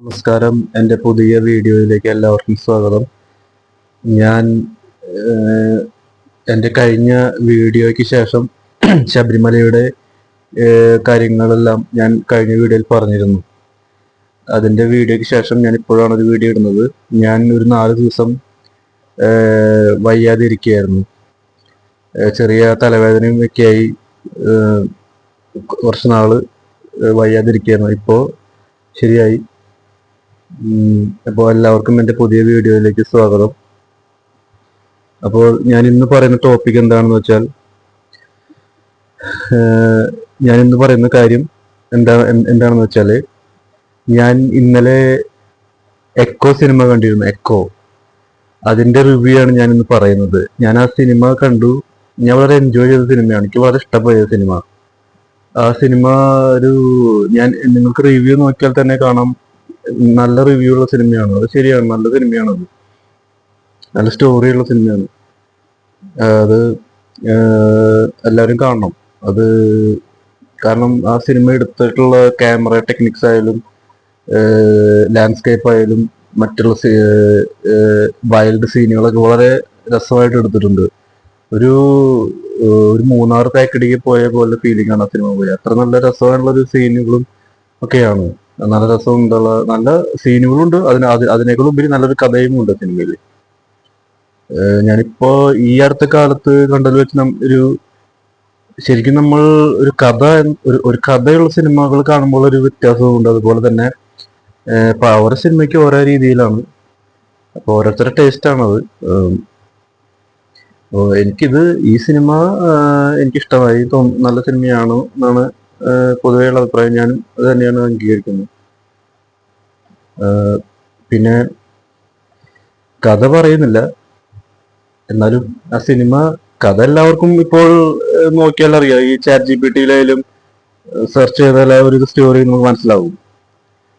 നമസ്കാരം. എന്റെ പുതിയ വീഡിയോയിലേക്ക് എല്ലാവർക്കും സ്വാഗതം. ഞാൻ എന്റെ കഴിഞ്ഞ വീഡിയോയ്ക്ക് ശേഷം ശബരിമലയുടെ കാര്യങ്ങളെല്ലാം ഞാൻ കഴിഞ്ഞ വീഡിയോയിൽ പറഞ്ഞിരുന്നു. അതിന്റെ വീഡിയോയ്ക്ക് ശേഷം ഞാൻ ഇപ്പോഴാണ് ഒരു വീഡിയോ ഇടുന്നത്. ഞാൻ ഒരു നാല് ദിവസം വയ്യാതെ ഇരിക്കുകയായിരുന്നു ചെറിയ തലവേദനയും ഒക്കെയായി കുറച്ച് നാൾ വയ്യാതെ ഇരിക്കുകയായിരുന്നു ഇപ്പോൾ ശരിയായി. അപ്പോൾ എല്ലാവർക്കും എന്റെ പുതിയ വീഡിയോയിലേക്ക് സ്വാഗതം. അപ്പോൾ ഞാൻ ഇന്ന് പറയുന്ന ടോപ്പിക് എന്താണെന്ന് വെച്ചാൽ ഞാൻ ഇന്ന് പറയുന്ന കാര്യം എന്താ എന്ത് എന്താണെന്ന് വെച്ചാൽ ഞാൻ ഇന്നലെ എക്കോ സിനിമ കണ്ടിരുന്നു എക്കോ അതിന്റെ റിവ്യൂ ആണ് ഞാൻ ഇന്ന് പറയുന്നത്. ഞാൻ ആ സിനിമ കണ്ടു. ഞാൻ വളരെ എൻജോയ് ചെയ്ത സിനിമയാണ് എനിക്ക് വളരെ ഇഷ്ടപ്പെട്ട സിനിമ ആ സിനിമ ഒരു ഞാൻ നിങ്ങൾക്ക് റിവ്യൂ നോക്കിയാൽ തന്നെ കാണാം. നല്ല റിവ്യൂ ഉള്ള സിനിമയാണ് അത് ശരിയാണ്. നല്ല സിനിമയാണ് അത്. നല്ല സ്റ്റോറി ഉള്ള സിനിമയാണ് അത് എല്ലാവരും കാണണം. അത് കാരണം ആ സിനിമ എടുത്തിട്ടുള്ള ക്യാമറ ടെക്നിക്സ് ആയാലും ലാൻഡ്സ്കേപ്പ് ആയാലും മറ്റുള്ള വൈൽഡ് സീനുകളൊക്കെ വളരെ രസമായിട്ട് എടുത്തിട്ടുണ്ട്. ഒരു ഒരു മൂന്നാർ തേക്കടിക്ക് പോയ പോലെ ഫീലിംഗ് ആണ് ആ സിനിമ പോയി അത്ര നല്ല രസമായുള്ള ഒരു സീനുകളും ഒക്കെയാണ്. നല്ല രസമുണ്ടുള്ള നല്ല സീനുകളുണ്ട്. അതിന് അത് അതിനേക്കാൾ ഉപരി നല്ലൊരു കഥയും ഉണ്ട് സിനിമയിൽ ഞാനിപ്പോ ഈ അടുത്ത കാലത്ത് കണ്ടതിൽ വെച്ച് ഒരു ശരിക്കും നമ്മൾ ഒരു കഥ ഒരു ഒരു കഥയുള്ള സിനിമകൾ കാണുമ്പോൾ ഒരു വ്യത്യാസമുണ്ട്. അതുപോലെ തന്നെ ഇപ്പൊ ഓരോ സിനിമയ്ക്ക് ഓരോ രീതിയിലാണ്. അപ്പൊ ഓരോരുത്തരുടെ ടേസ്റ്റ് ആണത് എനിക്കിത് ഈ സിനിമ എനിക്ക് എനിക്കിഷ്ടമായി നല്ല സിനിമയാണ് എന്നാണ് പൊതുവെയുള്ള അഭിപ്രായം ഞാനും അത് തന്നെയാണ് അംഗീകരിക്കുന്നത്. പിന്നെ കഥ പറയുന്നില്ല. എന്നാലും ആ സിനിമ കഥ എല്ലാവർക്കും ഇപ്പോൾ നോക്കിയാൽ അറിയാം. ഈ ചാറ്റ് ജി പി ടിയിലായാലും സെർച്ച് ചെയ്താൽ ആ ഒരു സ്റ്റോറി നമുക്ക് മനസ്സിലാവും.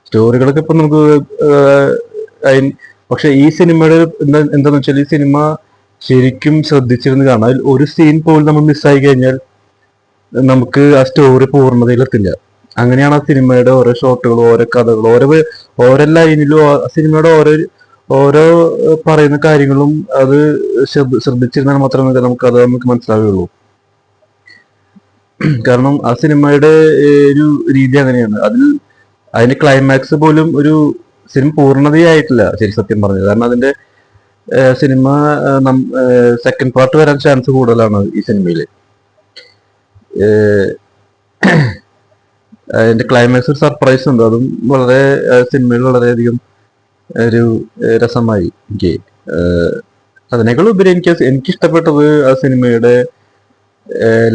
സ്റ്റോറികളൊക്കെ ഇപ്പൊ നമുക്ക് അതിന് പക്ഷെ ഈ സിനിമയുടെ എന്താ എന്താന്ന് വെച്ചാൽ ഈ സിനിമ ശരിക്കും ശ്രദ്ധിച്ചിരുന്ന് കാണാം അതിൽ ഒരു സീൻ പോലും നമ്മൾ മിസ്സായി കഴിഞ്ഞാൽ നമുക്ക് ആ സ്റ്റോറി പൂർണതയിലെത്തില്ല. അങ്ങനെയാണ് ആ സിനിമയുടെ ഓരോ ഷോട്ടുകളും ഓരോ കഥകളും ഓരോ ഓരോ ലൈനിലും ആ സിനിമയുടെ ഓരോ ഓരോ പറയുന്ന കാര്യങ്ങളും അത് ശ്രദ്ധ- ശ്രദ്ധിച്ചിരുന്നാൽ മാത്രമേ നമുക്ക് അത് നമുക്ക് മനസ്സിലാവുകയുള്ളൂ. കാരണം ആ സിനിമയുടെ ഒരു രീതി അങ്ങനെയാണ്. അതിൽ അതിന്റെ ക്ലൈമാക്സ് പോലും ഒരു സിനിമ പൂർണതയായിട്ടില്ല ശരി സത്യം പറഞ്ഞത്. കാരണം അതിന്റെ സിനിമ സെക്കൻഡ് പാർട്ട് വരാൻ ചാൻസ് കൂടുതലാണ് ഈ സിനിമയിൽ അതിന്റെ ക്ലൈമാക്സ് ഒരു സർപ്രൈസ് ഉണ്ട്. അതും വളരെ സിനിമയിൽ വളരെയധികം ഒരു രസമായി എനിക്ക് അതിനേക്കാൾ ഉപരി എനിക്ക് എനിക്ക് ഇഷ്ടപ്പെട്ടത് ആ സിനിമയുടെ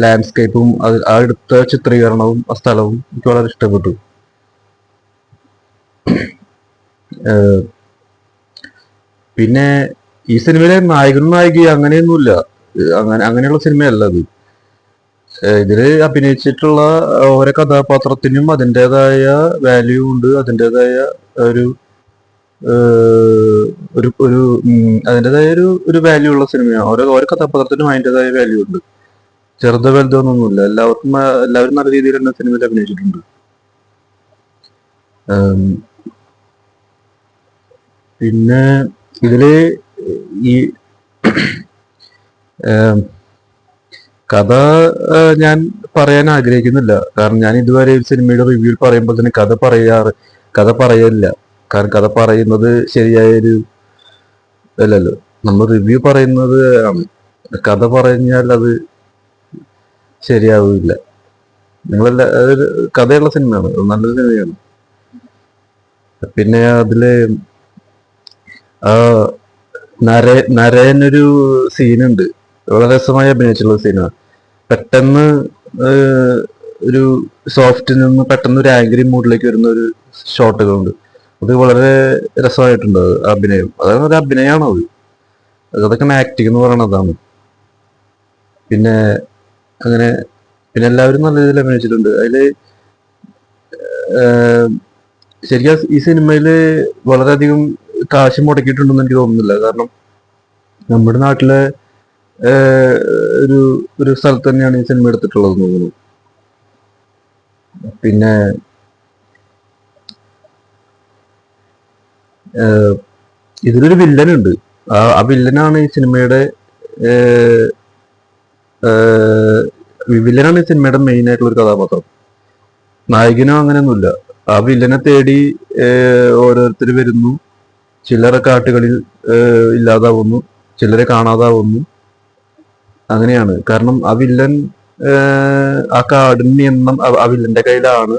ലാൻഡ്സ്കേപ്പും ആ എടുത്ത ചിത്രീകരണവും ആ സ്ഥലവും എനിക്ക് വളരെ ഇഷ്ടപ്പെട്ടു. പിന്നെ ഈ സിനിമയിലെ നായകനും നായികയും അങ്ങനെയൊന്നുമില്ല. അങ്ങനെ അങ്ങനെയുള്ള സിനിമയല്ല അത്. ഇതിൽ അഭിനയിച്ചിട്ടുള്ള ഓരോ കഥാപാത്രത്തിനും അതിന്റെതായ വാല്യൂ ഉണ്ട് അതിന്റെതായ ഒരു ഒരു ഒരു അതിന്റെതായ ഒരു ഒരു വാല്യൂ ഉള്ള സിനിമയാണ് ഓരോ ഓരോ കഥാപാത്രത്തിനും അതിന്റെതായ വാല്യൂ ഉണ്ട്. ചെറുതോ വലുതൊന്നുമില്ല എല്ലാവർക്കും എല്ലാവരും നല്ല രീതിയിൽ തന്നെ സിനിമയിൽ അഭിനയിച്ചിട്ടുണ്ട്. പിന്നെ ഇതിൽ ഈ കഥ ഞാൻ പറയാൻ ആഗ്രഹിക്കുന്നില്ല. കാരണം ഞാൻ ഇതുവരെ ഒരു സിനിമയുടെ റിവ്യൂ പറയുമ്പോൾ തന്നെ കഥ പറയാറ് കഥ പറയില്ല കാരണം കഥ പറയുന്നത് ശരിയായൊരു അല്ലല്ലോ നമ്മൾ റിവ്യൂ പറയുന്നത് കഥ പറഞ്ഞാൽ അത് ശരിയാവില്ല നിങ്ങളല്ല കഥയുള്ള സിനിമയാണ് അത് നല്ലൊരു സിനിമയാണ്. പിന്നെ അതിൽ നരേ നരേനൊരു സീനുണ്ട്. വളരെ രസമായി അഭിനയിച്ചുള്ള സീനാണ് പെട്ടെന്ന് ഒരു സോഫ്റ്റിൽ നിന്ന് പെട്ടെന്ന് ഒരു ആംഗ്രി മൂഡിലേക്ക് വരുന്ന ഒരു ഷോട്ടുകളുണ്ട് അത് വളരെ രസമായിട്ടുണ്ട് അഭിനയം. അതാണ് ഒരു അഭിനയമാണ് അത്. അതൊക്കെ ആക്ടിങ് എന്ന് പറയുന്നത് അതാണ്. പിന്നെ അങ്ങനെ പിന്നെ എല്ലാവരും നല്ല രീതിയിൽ അഭിനയിച്ചിട്ടുണ്ട്. അതിൽ ശരിക്കും ഈ സിനിമയിൽ വളരെയധികം കാശ് മുടക്കിയിട്ടുണ്ടെന്ന് എനിക്ക് തോന്നുന്നില്ല. കാരണം നമ്മുടെ നാട്ടിലെ ഒരു ഒരു സ്ഥലത്ത് തന്നെയാണ് ഈ സിനിമ എടുത്തിട്ടുള്ളത് തോന്നുന്നു. പിന്നെ ഇതിലൊരു വില്ലനുണ്ട്. ആ വില്ലനാണ് ഈ സിനിമയുടെ വില്ലനാണ് ഈ സിനിമയുടെ മെയിൻ ആയിട്ടുള്ള ഒരു കഥാപാത്രം. നായകനോ അങ്ങനെയൊന്നുമില്ല. ആ വില്ലനെ തേടി ഓരോരുത്തർ വരുന്നു. ചിലരെ കാട്ടുകളിൽ ഇല്ലാതാവുന്നു. ചിലരെ കാണാതാവുന്നു. അങ്ങനെയാണ്. കാരണം ആ വില്ലൻ ആ കാടിന് നിയന്ത്രണം ആ- വില്ലന്റെ കയ്യിലാണ്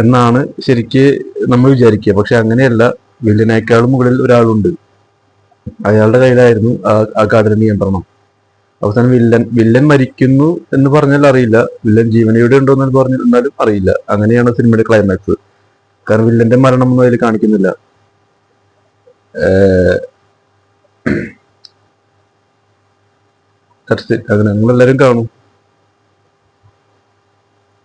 എന്നാണ് ശരിക്ക് നമ്മൾ വിചാരിക്കുക. പക്ഷെ അങ്ങനെയല്ല വില്ലനേക്കാളും മുകളിൽ ഒരാളുണ്ട്. അയാളുടെ കയ്യിലായിരുന്നു ആ കാടിന് നിയന്ത്രണം. അവസാനം വില്ലൻ വില്ലൻ മരിക്കുന്നു എന്ന് പറഞ്ഞാൽ അറിയില്ല. വില്ലൻ ജീവനയോടെ ഉണ്ടോ എന്ന് പറഞ്ഞിരുന്നാലും അറിയില്ല. അങ്ങനെയാണ് സിനിമയുടെ ക്ലൈമാക്സ് കാരണം വില്ലന്റെ മരണം ഒന്നും അതിൽ കാണിക്കുന്നില്ല. ഏഹ് അത് it. കാണും